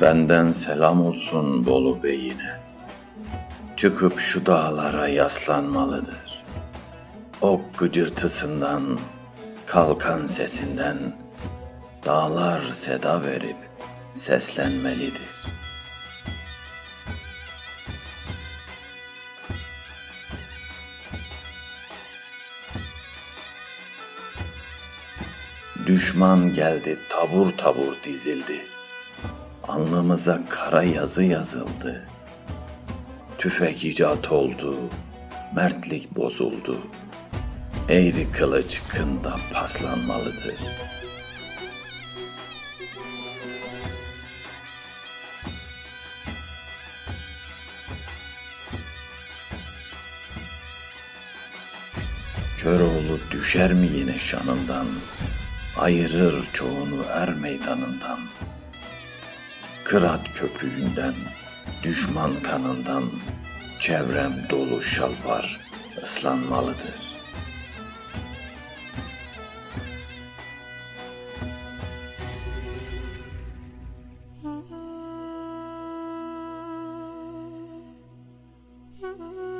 Benden selam olsun Bolu Bey'ine. Çıkıp şu dağlara yaslanmalıdır. Ok gıcırtısından, kalkan sesinden dağlar seda verip seslenmelidir. Düşman geldi tabur tabur dizildi. Alnımıza kara yazı yazıldı. Tüfek icat oldu, mertlik bozuldu. Eğri kılıç kında paslanmalıdır. Köroğlu düşer mi yine şanından? Ayırır çoğunu er meydanından. Kırat köpüğünden, düşman kanından çevrem dolu şalvar ıslanmalıdır. Mm-hmm.